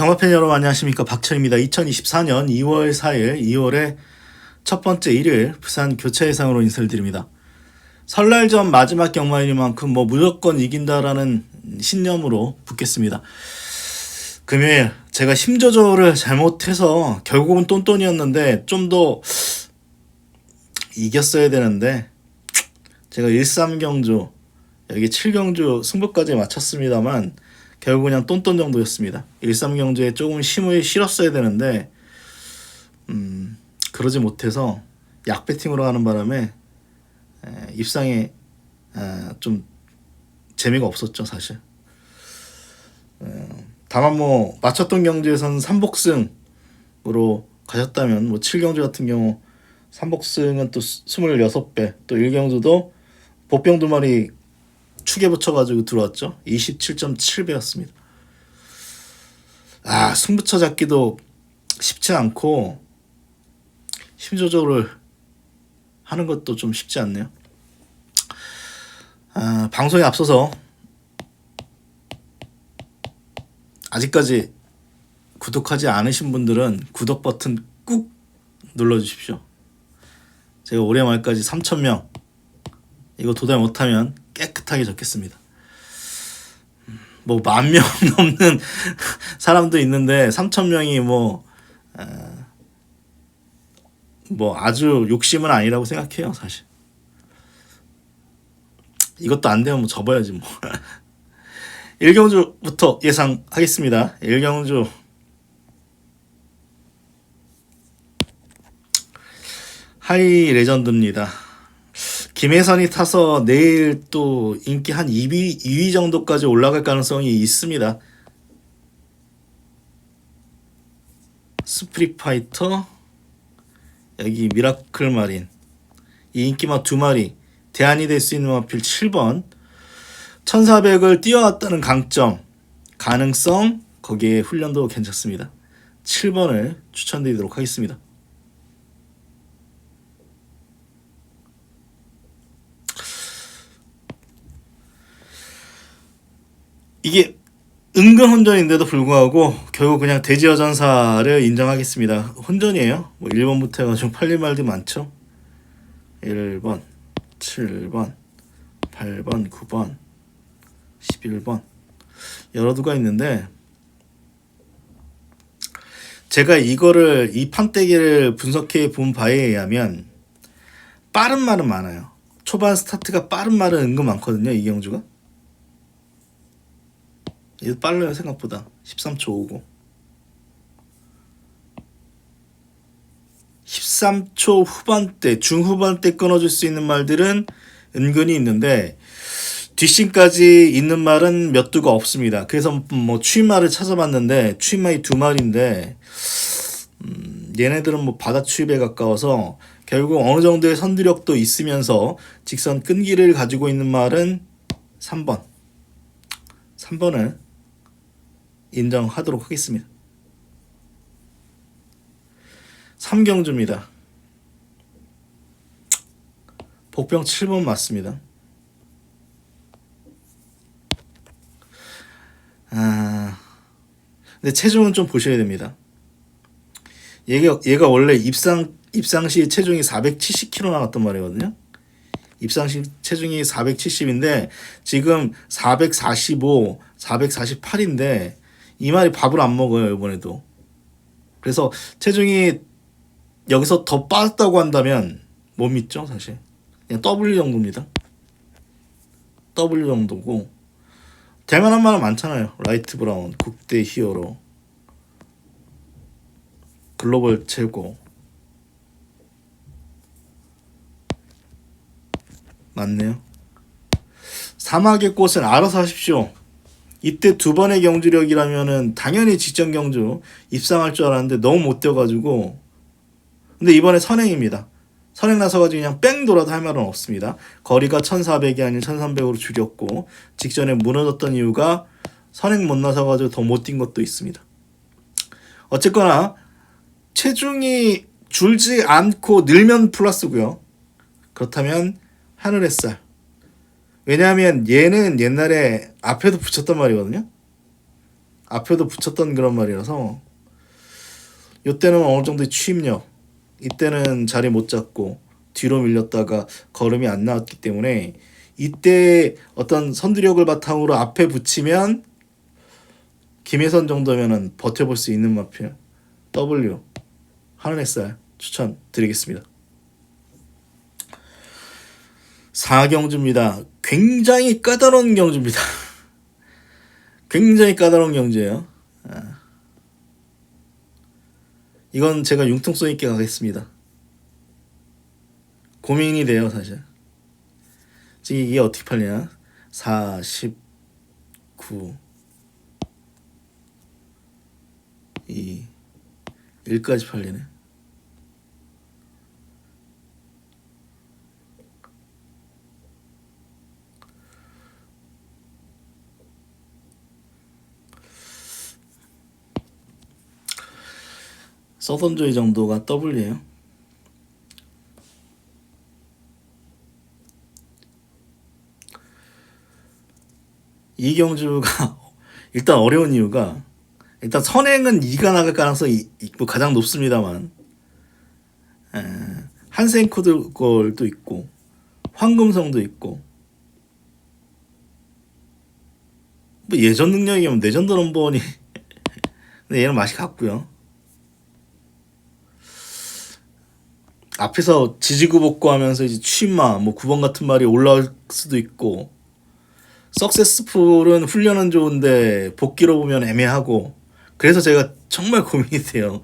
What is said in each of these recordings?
경마팬 여러분 안녕하십니까 박철입니다. 2024년 2월 4일 2월의 첫 번째 일일 부산 교체 예상으로 인사를 드립니다. 설날 전 마지막 경마일만큼 뭐 무조건 이긴다라는 신념으로 붙겠습니다. 금요일 제가 힘 조절을 잘못해서 결국은 똔똔이었는데 좀 더 이겼어야 되는데 제가 13경주 여기 7경주 승부까지 마쳤습니다만 결국 그냥 똔똔 정도였습니다. 13경주에 조금 힘을 실었어야 되는데 음, 그러지 못해서 약 배팅으로 가는 바람에 에, 입상에 에, 좀 재미가 없었죠 사실. 에, 다만 뭐 맞췄던 경주에서는 3복승으로 가셨다면 뭐 7경주 같은 경우 3복승은 또 26배 또 1경주도 보병 두 마리 축에 붙여가지고 들어왔죠. 27.7배였습니다. 아 승부처 잡기도 쉽지 않고 힘 조절을 하는 것도 좀 쉽지 않네요. 아, 방송에 앞서서 아직까지 구독하지 않으신 분들은 구독 버튼 꾹 눌러주십시오. 제가 올해 말까지 3,000명 이거 도달 못하면 깨끗하게 적겠습니다. 뭐 만 명 넘는 사람도 있는데 3천 명이 뭐, 에, 뭐 아주 욕심은 아니라고 생각해요 사실. 이것도 안 되면 뭐 접어야지 뭐. 1경주부터 예상하겠습니다. 1경주 하이 레전드입니다. 김혜선이 타서 내일 또 인기 한 2위, 2위 정도까지 올라갈 가능성이 있습니다. 스프릿 파이터 여기 미라클 마린 이 인기마 두 마리 대안이 될 수 있는 마필 7번 1400을 뛰어왔다는 강점 가능성 거기에 훈련도 괜찮습니다. 7번을 추천드리도록 하겠습니다. 이게 은근 혼전인데도 불구하고 결국 그냥 대지여전사를 인정하겠습니다. 혼전이에요. 뭐 1번부터 해가지고 팔린 말도 많죠. 1번, 7번, 8번, 9번, 11번 여러 두가 있는데 제가 이거를 이 판때기를 분석해 본 바에 의하면 빠른 말은 많아요. 초반 스타트가 빠른 말은 은근 많거든요. 이경주가. 이거 빨라요 생각보다. 13초 50 13초 후반대 중후반대 끊어줄 수 있는 말들은 은근히 있는데 뒷심까지 있는 말은 몇 두가 없습니다. 그래서 뭐 추임말을 찾아봤는데 추임말이 두 마리인데 음, 얘네들은 뭐 바다 추입에 가까워서 결국 어느 정도의 선두력도 있으면서 직선 끈기를 가지고 있는 말은 3번. 3번을 인정하도록 하겠습니다. 3경주입니다. 복병 7번 맞습니다. 아, 근데 체중은 좀 보셔야 됩니다. 얘가 얘가 원래 입상 입상 시 체중이 470kg 나갔단 말이거든요. 입상 시 체중이 470인데 지금 445, 448인데 이 말이 밥을 안 먹어요 이번에도. 그래서 체중이 여기서 더 빠졌다고 한다면 못 믿죠 사실. 그냥 W 정도입니다. W 정도고 대만한 말은 많잖아요. 라이트 브라운, 국대 히어로, 글로벌 최고. 맞네요. 사막의 꽃은 알아서 하십시오. 이때 두 번의 경주력이라면은 당연히 직전 경주 입상할 줄 알았는데 너무 못 뛰어가지고 근데 이번에 선행입니다. 선행 나서가지고 그냥 뺑 돌아도 할 말은 없습니다. 거리가 1400이 아닌 1300으로 줄였고 직전에 무너졌던 이유가 선행 못 나서가지고 더 못 뛴 것도 있습니다. 어쨌거나 체중이 줄지 않고 늘면 플러스고요. 그렇다면 하늘의 쌀 왜냐하면 얘는 옛날에 앞에도 붙였단 말이거든요. 앞에도 붙였던 그런 말이라서 이때는 어느 정도의 추임력 이때는 자리 못 잡고 뒤로 밀렸다가 걸음이 안 나왔기 때문에 이때 어떤 선두력을 바탕으로 앞에 붙이면 김혜선 정도면은 버텨볼 수 있는 마필 W 하는 햇살 추천드리겠습니다. 4경주입니다. 굉장히 까다로운 경주입니다. 굉장히 까다로운 경주예요. 아. 이건 제가 융통성 있게 가겠습니다. 고민이 돼요, 사실. 지금 이게 어떻게 팔리냐? 49 2 1까지 팔리네. 서던조이 정도가 W예요. 이경주가 일단 어려운 이유가 일단 선행은 2가 나갈 가능성이 있고 가장 높습니다만 에, 한센코드 걸도 있고 황금성도 있고 뭐 예전 능력이면 내전도 넘버원이 근데 얘는 맛이 같고요 앞에서 지지구 복구 하면서 이제 취마 뭐 9번 같은 말이 올라올 수도 있고 석세스풀은 훈련은 좋은데 복귀로 보면 애매하고 그래서 제가 정말 고민이 돼요.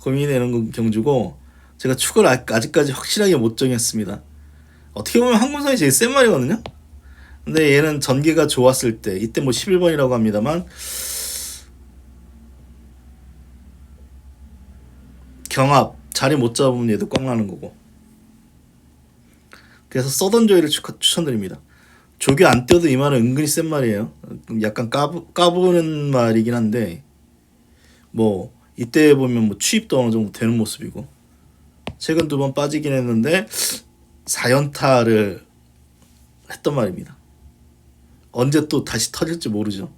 고민이 되는 건 경주고 제가 축을 아- 아직까지 확실하게 못 정했습니다. 어떻게 보면 항문성이 제일 센 말이거든요. 근데 얘는 전개가 좋았을 때 이때 뭐 11번이라고 합니다만 경합 자리 못 잡으면 얘도 꽝 나는 거고 그래서 써던 조이를 추- 추천드립니다. 조교 안 떼도 이 말은 은근히 센 말이에요. 약간 까부, 까부는 말이긴 한데 뭐 이때 보면 뭐 취입도 어느 정도 되는 모습이고 최근 두 번 빠지긴 했는데 4연타를 했던 말입니다. 언제 또 다시 터질지 모르죠.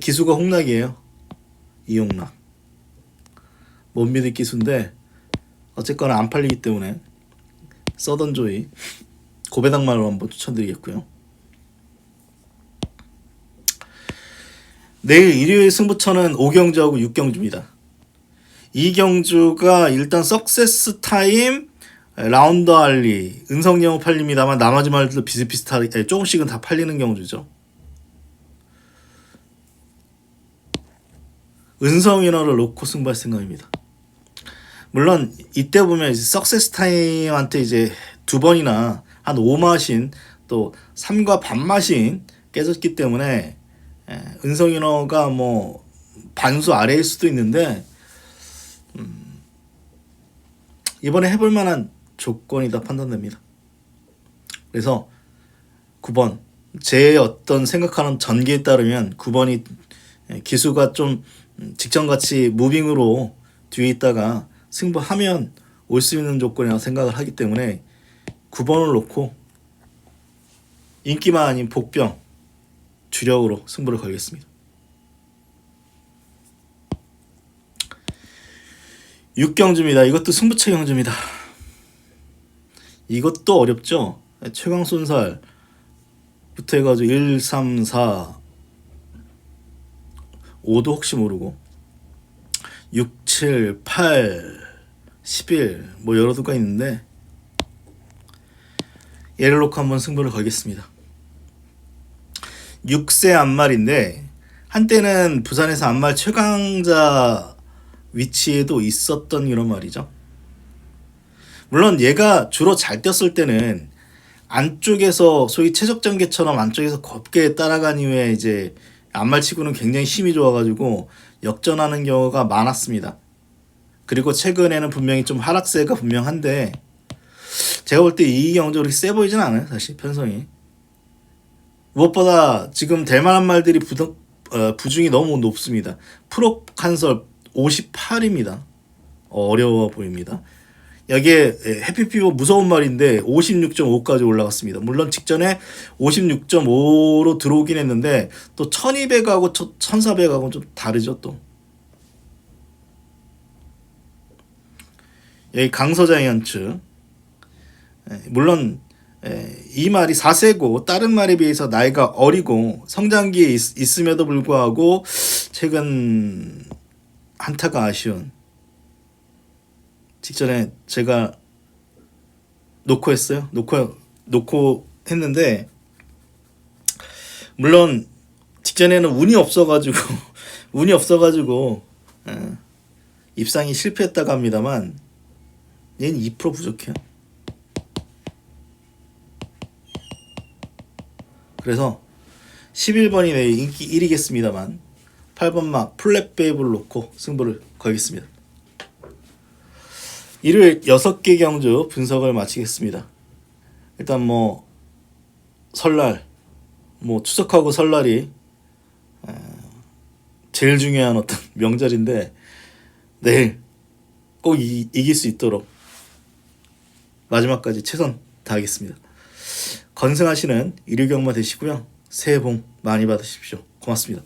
기수가 홍락이에요. 이홍락. 못 믿을 기수인데 어쨌거나 안 팔리기 때문에 써던 조이 고배당말로 한번 추천드리겠고요. 내일 일요일 승부처는 5경주하고 6경주입니다. 이 경주가 일단 석세스 타임, 라운더 알리, 은성영호 팔립니다만 나머지 말들도 비슷비슷하게 조금씩은 다 팔리는 경주죠. 은성인어를 놓고 승부할 생각입니다. 물론 이때 보면 이제 석세스 타임한테 이제 두 번이나 한 5마신 또 3과 반마신 깨졌기 때문에 예, 은성인어가 뭐 반수 아래일 수도 있는데 음, 이번에 해볼 만한 조건이다 판단됩니다. 그래서 9번 제 어떤 생각하는 전개에 따르면 9번이 예, 기수가 좀 음, 직전같이 무빙으로 뒤에 있다가 승부하면 올 수 있는 조건이라고 생각을 하기 때문에 9번을 놓고 인기만 아닌 복병 주력으로 승부를 걸겠습니다. 6경주입니다. 이것도 승부처 경주입니다. 이것도 어렵죠. 최강 손살부터 해가지고 1, 3, 4, 5도 혹시 모르고 6, 7, 8, 11, 뭐 여러 두가 있는데 얘를 놓고 한번 승부를 걸겠습니다. 6세 안말인데 한때는 부산에서 안말 최강자 위치에도 있었던 이런 말이죠. 물론 얘가 주로 잘 뛰었을 때는 안쪽에서 소위 최적 전개처럼 안쪽에서 곱게 따라간 이후에 이제 안말 치고는 굉장히 힘이 좋아가지고 역전하는 경우가 많았습니다. 그리고 최근에는 분명히 좀 하락세가 분명한데 제가 볼 때 이 경주 그렇게 세 보이진 않아요 사실 편성이 무엇보다 지금 될 만한 말들이 부정, 어, 부중이 너무 높습니다. 프로 칸설 58입니다. 어려워 보입니다. 여기에 예, 해피피버 무서운 말인데 56.5까지 올라갔습니다. 물론 직전에 56.5로 들어오긴 했는데 또 1200하고 1400하고는 좀 다르죠 또. 여기 강서 자이언츠 예, 물론 예, 이 말이 4세고 다른 말에 비해서 나이가 어리고 성장기에 있, 있음에도 불구하고 최근 한타가 아쉬운 직전에 제가 놓고 했어요. 놓고 놓고 했는데 물론 직전에는 운이 없어가지고 운이 없어가지고 예, 입상이 실패했다고 합니다만 얘는 2% 부족해요. 그래서 11번이 내 인기 1위겠습니다만 8번 막 플랫 베이브를 놓고 승부를 걸겠습니다. 일요일 6개 경주 분석을 마치겠습니다. 일단 뭐 설날 뭐 추석하고 설날이 에, 제일 중요한 어떤 명절인데 내일 꼭 이, 이길 수 있도록 마지막까지 최선 다하겠습니다. 건승하시는 일요 경마 되시고요. 새해 복 많이 받으십시오. 고맙습니다.